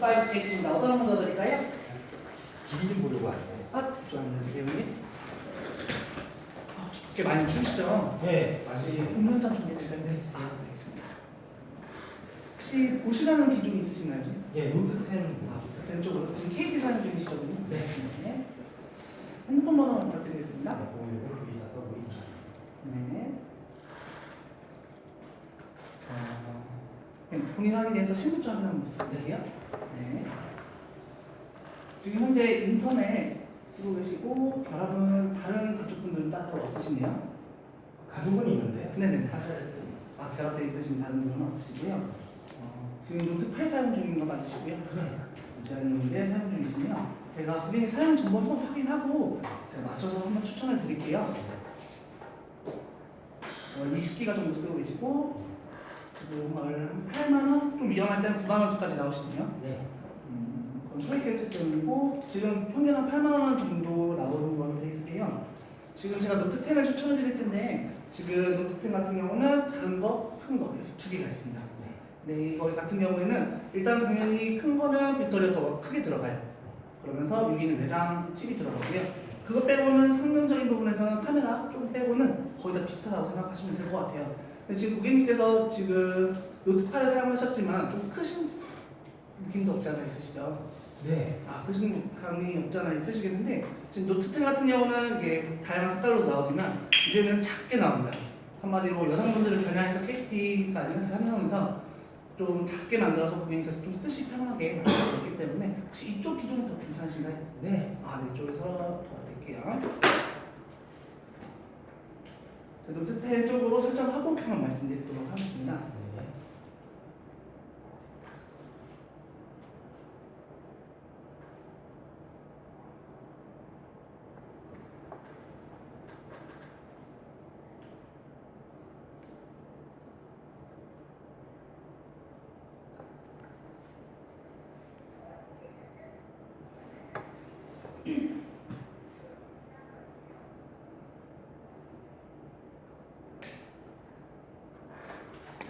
파이브 게임입니다. 어떤 거 넣어드릴까요? 길이 좀 보려고 왔어요. 아, 좋아합니다. 재훈님. 아, 꽤 많이 추시죠? 네, 맛이 음료 한잔 준비해드릴까요? 네. 아, 알겠습니다. 혹시 보시라는 기종이 있으신가요? 지금? 예, 노트 10. 아, 어쨌든 쪽으로 지금 KT 사용 중이시거든요. 네. 네. 핸드폰 번호 부탁드리겠습니다. 오늘 둘이서 보이죠. 네. 어, 네, 본인 확인해서 신분증 한번 부탁드릴게요. 네. 지금 현재 인터넷 쓰고 계시고 결합은 다른 가족 분들은 따로 없으시네요. 가족은 있는데 네네. 아 결합돼 있으신 다른 분은 없으시고요. 어, 지금 노트 8 사용 중인 거 맞으시고요. 문자님인데 사용 중이시네요. 제가 고객님 사용 정보 한번 확인하고 제가 맞춰서 한번 추천을 드릴게요. 월 20기가 정도 쓰고 계시고 지금 월한 8만 원, 좀 위험할 때는 9만 원까지 나오시네요. 네. 음, 그건 소액 결제 때문이고 지금 평균 한 8만 원 정도 나오는 걸로 돼 있으세요. 지금 제가 노트 10을 추천을 드릴 텐데 지금 노트 10 같은 경우는 작은 거, 큰 거 이렇게 두 개가 있습니다. 네, 이거 같은 경우에는 일단 당연히 큰 거는 배터리가 더 크게 들어가요. 그러면서 여기는 내장 칩이 들어가고요. 그거 빼고는 성능적인 부분에서는 카메라 좀 빼고는 거의 다 비슷하다고 생각하시면 될 것 같아요. 지금 고객님께서 지금 노트 8을 사용하셨지만 좀 크신 느낌도 없지 않아 있으시죠? 네. 아, 크신 감이 없지 않아 있으시겠는데 지금 노트 10 같은 경우는 이게 다양한 색깔로 나오지만 이제는 작게 나옵니다. 한마디로 여성분들을 겨냥해서 KT가 아니면 삼성에서 좀 작게 만들어서 고객님께서 좀 쓰시 편하게 만들었기 때문에 혹시 이쪽 기종이 더 괜찮으신가요? 네. 아, 네, 이쪽에서 도와드릴게요. 자, 노트 10 쪽으로 설정하고 한번 말씀드리도록 하겠습니다. 네.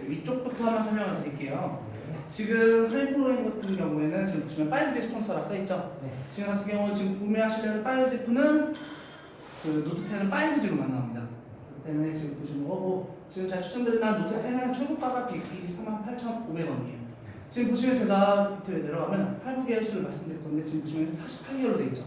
자, 위쪽부터 한번 설명을 드릴게요. 네. 지금 하이프로인 같은 경우에는 지금 보시면 파이브제 스폰서라 써있죠? 네. 지금 같은 경우 지금 구매하시려는 파이브 제품은 그 노트 10은 5G로만 나옵니다. 그렇기 때문에 지금 보시는 거고 지금 제가 추천드리는 노트 10은 최고가가 123만 8,500원이에요. 지금 보시면 제가 밑에 내려가면 8, 9개월 수를 말씀드릴 건데 지금 보시면 48개월로 돼 있죠.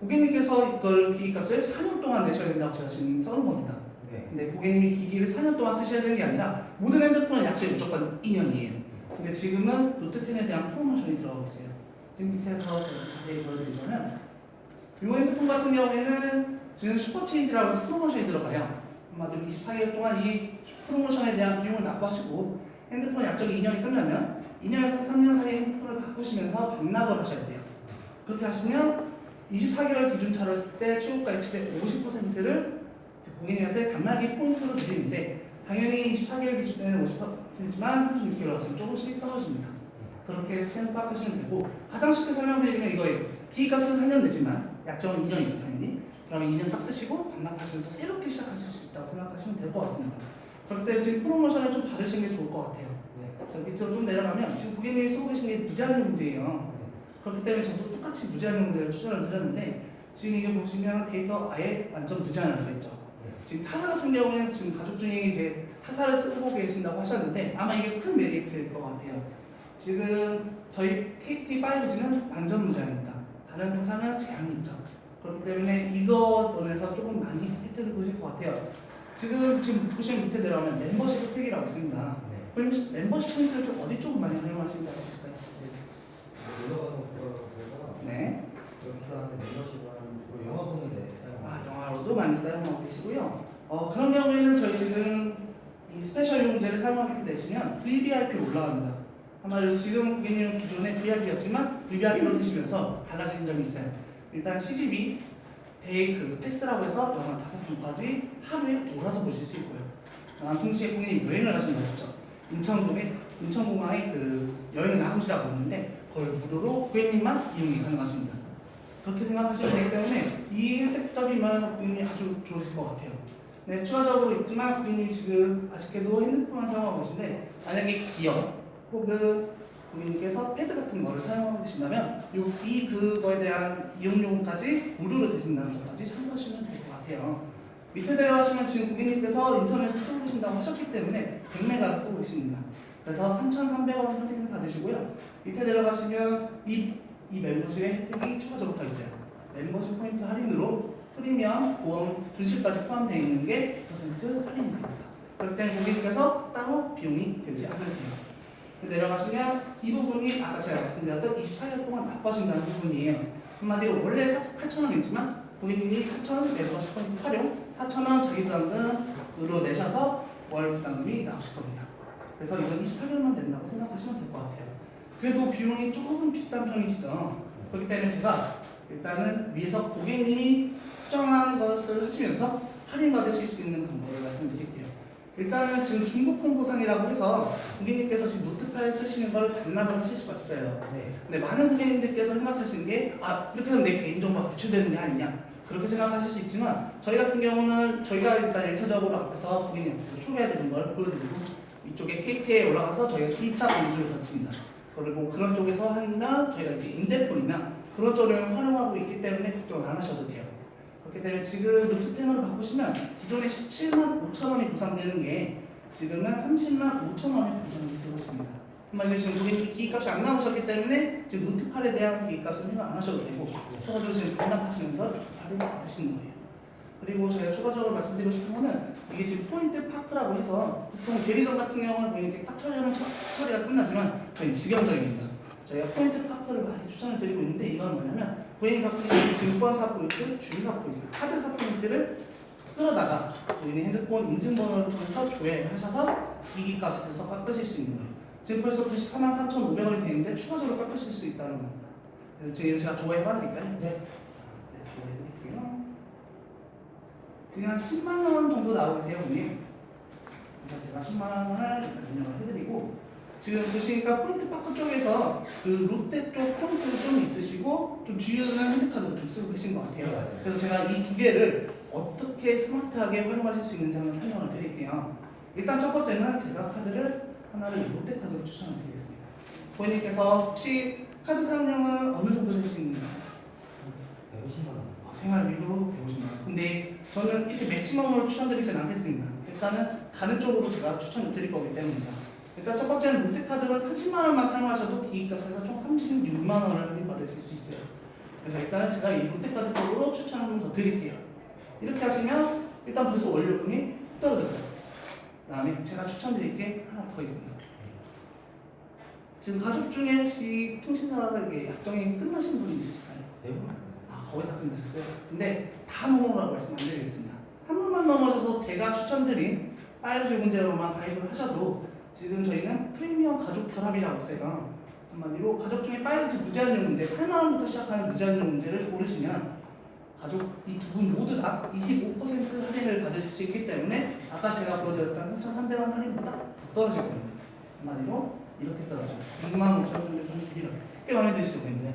고객님께서 이걸 기기값을 4년 동안 내셔야 된다고 제가 지금 써놓은 겁니다. 네. 근데 고객님이 기기를 4년 동안 쓰셔야 되는 게 아니라 모든 핸드폰은 약속이 무조건 2년이에요. 근데 지금은 노트 10에 대한 프로모션이 들어가고 있어요. 지금 밑에서 제가 자세히 보여드리자면 이 핸드폰 같은 경우에는 지금 슈퍼체인지라고 해서 프로모션이 들어가요. 한마디로 24개월 동안 이 프로모션에 대한 비용을 납부하시고 핸드폰 약정이 2년이 끝나면 2년에서 3년 사이에 핸드폰을 바꾸시면서 반납을 하셔야 돼요. 그렇게 하시면 24개월 기준차로 했을 때 최고가 예측의 50%를 고객님한테 단말기 포인트로 드리는데 당연히 24개월 기준에는 50%지만 36개월 왔으면 조금씩 떨어집니다. 그렇게 생각하시면 되고 가장 쉽게 설명드리면 이거예요. 기기값은 4년 내지만 약정은 2년이죠 당연히. 그러면 2년 딱 쓰시고 반납하시면서 새롭게 시작하실 수 있다고 생각하시면 될 것 같습니다. 그럴 때 지금 프로모션을 좀 받으시는 게 좋을 것 같아요. 네. 자 밑으로 좀 내려가면 지금 고객님이 쓰고 계신 게 무제한 문제예요. 그렇기 때문에 저도 똑같이 무제한 문제를 추천을 드렸는데 지금 이게 보시면 데이터 아예 완전 무제한으로 써있죠. 지금 타사 같은 경우는 지금 가족 중에 이제 타사를 쓰고 계신다고 하셨는데 아마 이게 큰 메리트일 것 같아요. 지금 저희 KT5G는 완전 무제한입니다. 다른 타사는 제한이 있죠. 그렇기 때문에 이거 면에서 조금 많이 혜택을 보실 것 같아요. 지금 지금 보시면 밑에 내려가면 멤버십 혜택이라고 있습니다. 네. 그럼 멤버십 포인트를 좀 어디 쪽으로 많이 활용하시는지 알수 있을까요? 네. 보는데 사용. 아, 영화로도 많이 사용하고 계시고요. 어, 그런 경우에는 저희 지금 이 스페셜 용도를 사용하게 되시면 VVIP로 올라갑니다. 아마 지금 고객님은 기존에 VIP였지만 VVIP로 드시면서 달라진 점이 있어요. 일단 CGV 데이 그 패스라고 해서 다섯 편까지 하루에 몰아서 보실 수 있고요. 아, 동시에 고객님이 여행을 가신 거였죠. 인천공에 인천공항에 그 여행 라운지라고 있는데 그걸 무료로 고객님만 이용이 가능하십니다. 그렇게 생각하시면 되기 때문에 이 혜택적인 면에서 고객님이 아주 좋으실 것 같아요. 네, 추가적으로 있지만 고객님이 지금 아쉽게도 핸드폰만 사용하고 계신데 만약에 기업 혹은 고객님께서 패드 같은 거를 사용하고 계신다면 요, 이 그거에 대한 이용료까지 무료로 되신다는 점까지 참고하시면 될 것 같아요. 밑에 내려가시면 지금 고객님께서 인터넷을 쓰고 계신다고 하셨기 때문에 100메가를 쓰고 계십니다. 그래서 3,300원 할인을 받으시고요. 밑에 내려가시면 이, 이 멤버십의 혜택이 추가적으로 더 있어요. 멤버십 포인트 할인으로 프리미엄, 보험, 분실까지 포함되어 있는 게100% 할인이 됩니다. 그럴 때는 고객님께서 따로 비용이 들지 않으세요. 내려가시면 이 부분이 아까 제가 말씀드렸던 24년 동안 납부하신다는 부분이에요. 한마디로 원래 8,000원이지만 고객님이 4,000원 멤버십 포인트 활용, 4,000원 자기 부담금으로 내셔서 월 부담금이 나오실 겁니다. 그래서 이건 24개월만 된다고 생각하시면 될 것 같아요. 그래도 비용이 조금 비싼 편이시죠. 그렇기 때문에 제가 일단은 위에서 고객님이 특정한 것을 하시면서 할인받으실 수 있는 방법을 말씀드릴게요. 일단은 지금 중국 홍보상이라고 해서 고객님께서 지금 노트파일 쓰시는 걸 반납을 하실 수가 있어요. 네. 근데 많은 고객님들께서 생각하시는 게, 아, 이렇게 하면 내 개인정보가 유출되는 게 아니냐. 그렇게 생각하실 수 있지만, 저희 같은 경우는 저희가 일단 1차적으로 앞에서 고객님한테 소개해드린 걸 보여드리고, 이쪽에 KT에 올라가서 저희가 2차 검수를 거칩니다. 그리고 그런 쪽에서 하면 저희가 이제 인대폰이나 그런 쪽을 활용하고 있기 때문에 걱정을 안 하셔도 돼요. 그렇기 때문에 지금 루트 테너를 바꾸시면 기존에 17만 5천 원이 보상되는 게 지금은 30만 5천 원이 보상이 되고 있습니다. 한마디로 지금 고객님 기기값이 안 나오셨기 때문에 지금 노트팔에 대한 기기값은 생각 안 하셔도 되고 추가적으로 지금 반납하시면서 할인을 받으시는 거예요. 그리고 저희가 추가적으로 말씀드리고 싶은 거는 이게 지금 포인트 파크라고 해서 보통 대리점 같은 경우는 고객님께 딱 처리하면 처, 처리가 끝나지만 저희는 직영적입니다. 저희가 포인트 파크를 많이 추천을 드리고 있는데 이건 뭐냐면 고객님 갖고 증권사 포인트, 주유사 포인트, 카드사 포인트를 끌어다가 고객님 핸드폰 인증번호를 통해서 조회하셔서 기기값에서 깎으실 수 있는 거예요. 지금 벌써 94만 3,500원이 되는데 추가적으로 깎으실 수 있다는 겁니다. 지금 제가 조회해봐드릴까요? 네. 네, 조회해드릴게요. 지금 한 10만 원 정도 계세요, 고객님. 그래서 제가 10만 원을 일단 운영을 해드리고 지금 보시니까 포인트 파크 쪽에서 그 롯데 쪽 포인트도 좀 있으시고 좀 주요한 핸드카드도 좀 쓰고 계신 것 같아요. 네. 그래서 제가 이 두 개를 어떻게 스마트하게 활용하실 수 있는지 한번 설명을 드릴게요. 일단 첫 번째는 제가 카드를 하나를 롯데 카드로 추천을 드리겠습니다. 고객님께서 혹시 카드 사용량은 어느 정도 있는가요? 150만 원. 어, 생활비로 150만 원. 근데 저는 이렇게 맥시멈으로 추천드리진 않겠습니다. 일단은 다른 쪽으로 제가 추천을 드릴 거기 때문입니다. 일단 첫 번째는 롯데카드를 30만 원만 사용하셔도 기기값에서 총 36만 원을 할인받으실 수 있어요. 그래서 일단은 제가 이 롯데카드 쪽으로 추천 한번더 드릴게요. 이렇게 하시면 일단 벌써 원료금이 훅 떨어져요. 그다음에 제가 추천드릴 게 하나 더 있습니다. 지금 가족 중에 혹시 통신사에 약정이 끝나신 분이 있으실까요? 대부분. 아, 거의 다 끝났어요. 근데 다 넘어오라고 말씀 안 드리겠습니다. 한 번만 넘어져서 제가 추천드린 파이브 문제로만 가입을 하셔도 지금 저희는 프리미엄 가족 결합이라고 있어요. 한마디로 가족 중에 파이브 무제한용 문제, 8만 원부터 시작하는 무제한용 문제를 고르시면 가족 이 두 분 모두 다 25% 할인을 받으실 수 있기 때문에 아까 제가 보여드렸던 3,300원 할인보다 더 떨어질 겁니다. 한마디로 이렇게 떨어져요. 6만 5천 원 정도. 꽤 마음에 드시죠, 근데?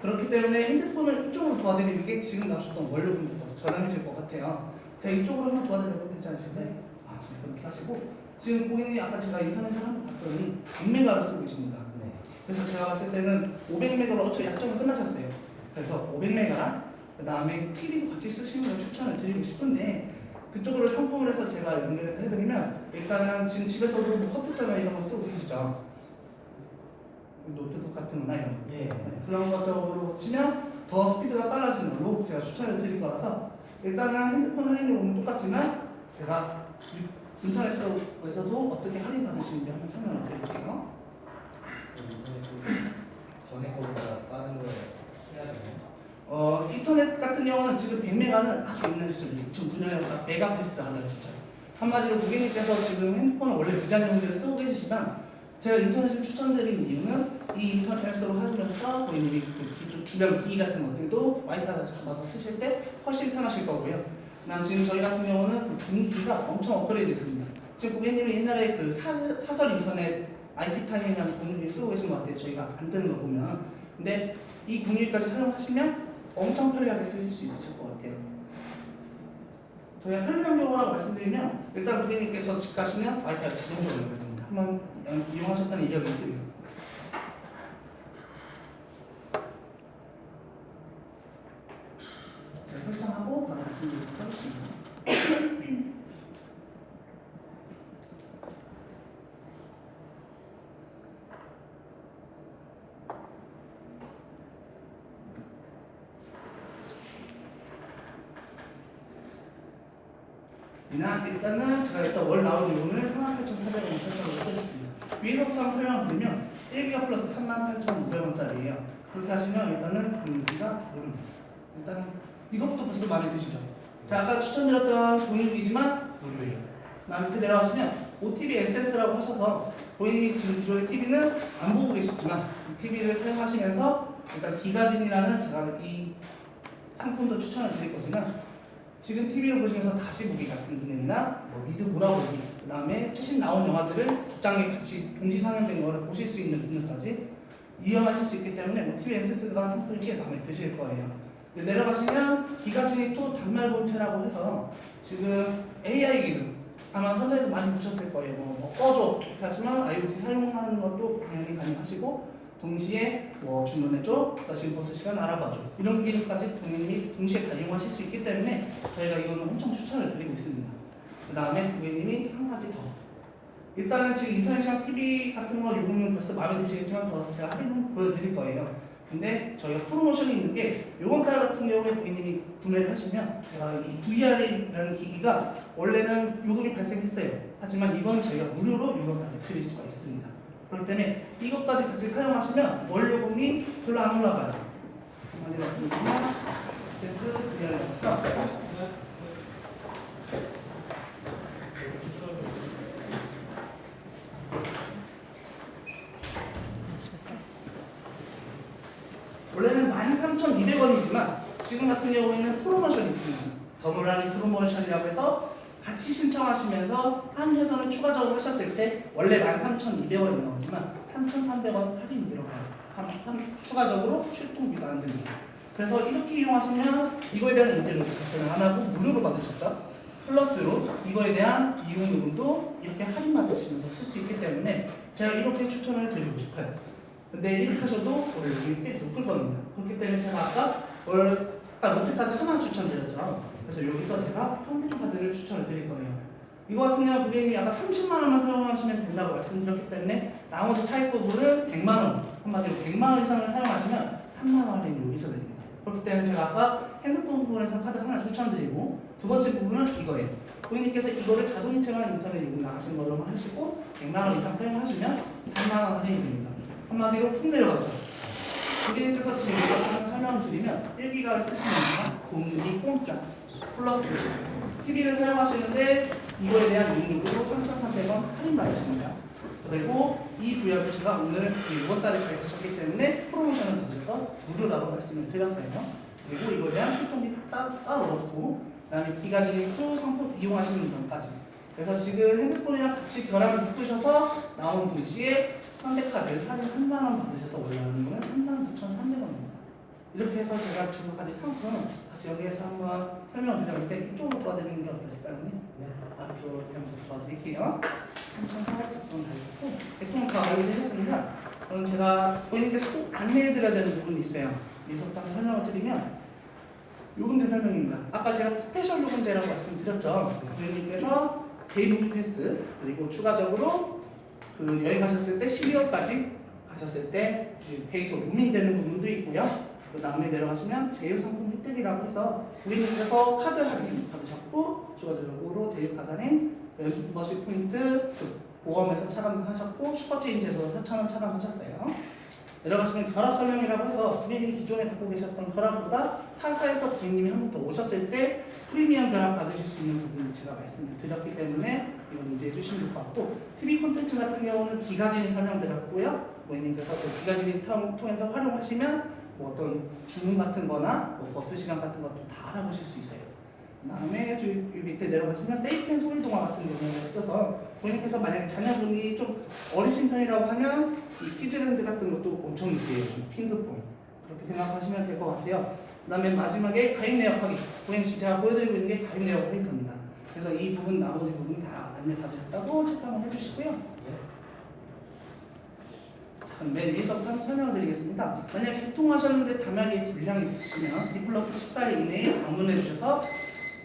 그렇기 때문에 핸드폰을 이쪽으로 도와드리는 게 지금 나오셨던 더 저렴해질 것 같아요. 그냥 이쪽으로 한번 도와드려도 괜찮으신가요? 아, 네, 그렇게 하시고 지금 고객님이 아까 제가 인터넷에 한번 봤더니 100메가를 쓰고 계십니다. 네. 그래서 제가 봤을 때는 500메가로 어차피 약정이 끝나셨어요. 그래서 500메가랑 그 다음에 TV도 같이 쓰시는 걸 추천을 드리고 싶은데 그쪽으로 상품을 해서 제가 연결해서 해드리면 일단은 지금 집에서도 뭐 컴퓨터나 이런 거 쓰고 계시죠. 노트북 같은 거나 이런 거. 예. 네, 그런 것적으로 치면 더 스피드가 빨라지는 걸로 제가 추천을 드릴 거라서 일단은 핸드폰 할인료는 똑같지만 제가 유- 인터넷에서도 어떻게 할인 받으시는지 한번 설명을 드릴게요. 전에 거보다 빠른 걸 해야 되나요? 어, 인터넷 같은 경우는 지금 100메가는 아주 옛날 시절이에요. 2009년에 메가패스 하던 시절. 한마디로 고객님께서 지금 핸드폰을 원래 무제한용지를 쓰고 계시지만 제가 인터넷을 추천드리는 이유는 이 인터넷으로 하시면서 고객님이 그 기- 주변 기기 같은 것들도 와이파이 잡아서 쓰실 때 훨씬 편하실 거고요. 난 지금 저희 같은 경우는 그 분위기가 엄청 업그레이드 됐습니다. 지금 고객님이 옛날에 그 사, 사설 인터넷 IP 타임이라는 공유기 쓰고 계신 것 같아요. 저희가 안 뜨는 거 보면. 근데 이 공유기까지 사용하시면 엄청 편리하게 쓰실 수 있으실 것 같아요. 저희가 편리함용으로 말씀드리면 일단 고객님께서 집 가시면 와이파이 자동적으로 연결됩니다. 한번 이용하셨던 이력이 있으면 말씀드리도록 하겠습니다. 이나 일단은 제가 일단 월 나온 요금을 38,400원 설정을 해드렸습니다. 위에서부터 한번 설명을 드리면 1기가 플러스 38,500원짜리예요. 그렇게 하시면 일단은 공유기가 무료입니다. 일단 이것부터 벌써 마음에 드시죠? 자 아까 추천드렸던 공유기지만 무료예요. 나 밑에 내려가시면 OTV 액세스라고 하셔서 본인이 지금 기존의 TV는 안 보고 계시지만 TV를 사용하시면서 일단 기가진이라는 제가 이 상품도 추천을 드릴 거지만 지금 TV를 보시면서 다시 보기 같은 기능이나 뭐 미드 몰아보기 그 다음에 최신 나온 영화들을 극장에 같이 동시 상영된 거를 보실 수 있는 기능까지 이용하실 수 있기 때문에 뭐 TV 액세스가 상품이 제일 마음에 드실 거예요 내려가시면 기가진이 또 단말 본체라고 해서 지금 AI 기능 아마 선전에서 많이 보셨을 거예요. 뭐, 뭐 꺼줘. 이렇게 하시면 IoT 사용하는 것도 당연히 가능하시고 동시에 뭐 주문해줘, 나 지금 버스 시간 알아봐줘. 이런 기능까지 고객님이 동시에 다 이용하실 수 있기 때문에 저희가 이거는 엄청 추천을 드리고 있습니다. 그 다음에 고객님이 한 가지 더. 일단은 지금 인터넷이랑 TV 같은 거 요금은 벌써 마음에 드시겠지만 더 제가 할인을 보여드릴 거예요. 근데 저희가 프로모션이 있는 게 요번 달 같은 경우에 고객님이 구매를 하시면 제가 이 VR이라는 기기가 원래는 요금이 발생했어요. 하지만 이건 저희가 무료로 요번 달에 드릴 수가 있습니다. 그렇기 때문에 이것까지 같이 사용하시면 원료금이 별로 안 올라가요. 한마디 말씀드리면 VR이라고 하죠. 원래는 13,200원이지만 지금 같은 경우에는 프로모션이 있습니다. 더블라는 프로모션이라고 해서 같이 신청하시면서 한 회선을 추가적으로 하셨을 때 원래 13,200원이 나오지만 3,300원 할인이 들어가요. 한, 한 추가적으로 출동비도 안 듭니다. 그래서 이렇게 이용하시면 이거에 대한 임대료 발생을 안 하고 무료로 받으셨죠. 플러스로 이거에 대한 이용 요금도 이렇게 할인 받으시면서 쓸 수 있기 때문에 제가 이렇게 추천을 드리고 싶어요. 근데 이렇게 하셔도 원래 요금이 꽤 높거든요. 그렇기 때문에 제가 아까 월 아, 롯데카드 하나 추천드렸죠. 그래서 여기서 제가 현대카드를 추천을 드릴 거예요. 이거 같은 경우 고객님이 아까 30만 원만 사용하시면 된다고 말씀드렸기 때문에 나머지 차익 부분은 100만 원 한마디로 100만 원 이상을 사용하시면 3만 원 할인이 여기서 됩니다. 그렇기 때문에 제가 아까 핸드폰 부분에서 카드 하나 추천드리고 두 번째 부분은 이거예요. 고객님께서 이거를 자동이체만 인터넷 요금 나가시는 걸로 하시고 100만 원 이상 사용하시면 3만 원 할인이 됩니다. 한마디로 훅 내려갔죠. 고객님께서 지금 이거 설명을 드리면 1기가를 쓰시면 공유기 공짜 플러스 TV를 사용하시는데 이거에 대한 이용료로 3,300원 할인 받으십니다. 그리고 이 구역을 제가 오늘 이번 달에 가입하셨기 때문에 프로모션을 받으셔서 무료라고 말씀을 드렸어요. 그리고 이거에 대한 출동비 따, 따로 넣고 그다음에 기가진이 투 상품 이용하시는 점까지 그래서 지금 핸드폰이랑 같이 결합을 묶으셔서 나온 동시에 현대카드 할인 3만 원 받으셔서 올라오는 거는 39,300원입니다. 이렇게 해서 제가 두 가지 상품 같이 여기에서 한번 설명을 드렸는데 이쪽으로 도와드리는 게 어떠실까요? 네. 앞으로 그냥 도와드릴게요. 3,400 작성 다 있고 대충 다 완료되셨습니다. 그럼 제가 고객님께서 꼭 안내해드려야 되는 부분이 있어요. 여기서부터 한번 설명을 드리면 요금제 설명입니다. 아까 제가 스페셜 요금제라고 말씀드렸죠. 고객님께서 데이 무비 패스 그리고 추가적으로 그 여행 가셨을 때 12월까지 가셨을 때 데이터 로밍되는 부분도 있고요. 그 다음에 내려가시면 제휴상품 혜택이라고 해서 고객님께서 카드 할인 받으셨고 추가적으로 데이카드 할인 연습 버시 포인트 그 보험에서 차감하셨고 슈퍼체인지에서 4,000원 차감하셨어요. 내려가시면 결합 설명이라고 해서 고객님이 기존에 갖고 계셨던 결합보다 타사에서 고객님이 한번 더 오셨을 때 프리미엄 결합 받으실 수 있는 부분을 제가 말씀을 드렸기 때문에 이건 이제 해주시면 될 것 같고 TV 콘텐츠 같은 경우는 기가진이 설명드렸고요. 고객님께서 그 기가진이 통- 통해서 활용하시면 뭐 어떤 주문 같은 거나 뭐 버스 시간 같은 것도 다 알아보실 수 있어요. 그 다음에 밑에 내려가시면 세이펜 소리동화 같은 경우가 있어서 고객님께서 만약에 자녀분이 좀 어리신 편이라고 하면 이 키즈랜드 같은 것도 엄청 있대요. 핑크퐁 그렇게 생각하시면 될 것 같아요. 그 다음에 마지막에 가입 내역하기 고객님 지금 제가 보여드리고 있는 게 가입 내역 확인서입니다. 그래서 이 부분 나머지 부분 다 안내 받으셨다고 체크 한번 해주시고요. 자, 맨 위에서부터 한번 설명을 드리겠습니다. 만약에 개통하셨는데 담양에 불량이 있으시면 D 플러스 14일 이내에 방문해 주셔서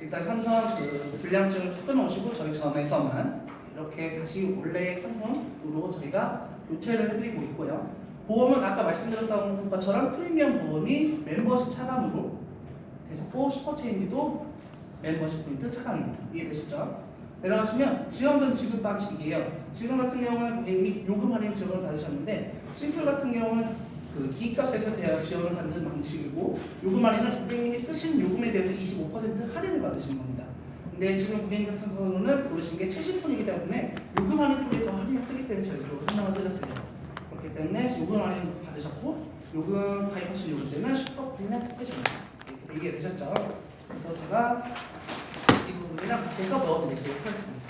일단 삼성 그 불량증을 끊어오시고 저희 전에서만 이렇게 다시 원래 상품으로 저희가 교체를 해드리고 있고요. 보험은 아까 말씀드렸던 것처럼 프리미엄 보험이 멤버십 차감으로 되셨고 슈퍼체인지도 멤버십 포인트 차감입니다. 이해되시죠? 내려가시면 지원금 지급 방식이에요. 지금 같은 경우는 고객님이 요금 할인 지원을 받으셨는데 심플 같은 경우는 그 기값에서 대학 지원을 받는 방식이고 요금 할인은 고객님이 쓰신 요금에 대해서 25% 할인을 받으시는 겁니다. 근데 지금 고객님 같은 경우는 고르신 게 최신폰이기 때문에 요금 할인 쪽에 더 할인이 크기 때문에 저희 쪽으로 설명을 드렸어요. 그렇기 때문에 요금 할인 받으셨고 요금 가입하신 요금 때는 슈퍼 프리미엄 스페셜 이렇게 이해되셨죠? 그래서 제가 같이 해서 넣어드리도록 하겠습니다.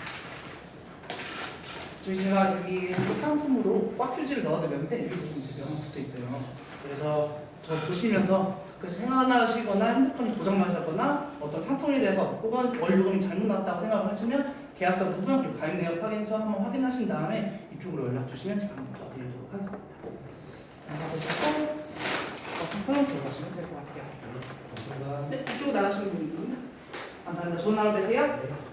저희 제가 여기 상품으로 꽉휴지를 넣어드렸는데 여기 좀 제가 붙어 있어요. 그래서 저 보시면서 가끔씩 생각나시거나 핸드폰이 고장나셨거나 어떤 상품에 대해서 혹은 원료금이 잘못 나왔다고 생각을 하시면 계약서 부분 가입 내역 확인서 한번 확인하신 다음에 이쪽으로 연락 주시면 제가 한번 도와드리도록 하겠습니다. 자, 보시고 어, 상품을 들어가시면 될 것 같아요. 감사합니다. 네, 이쪽으로 나가시면 됩니다. 감사 합니다. 좋은 하루 되세요. 네.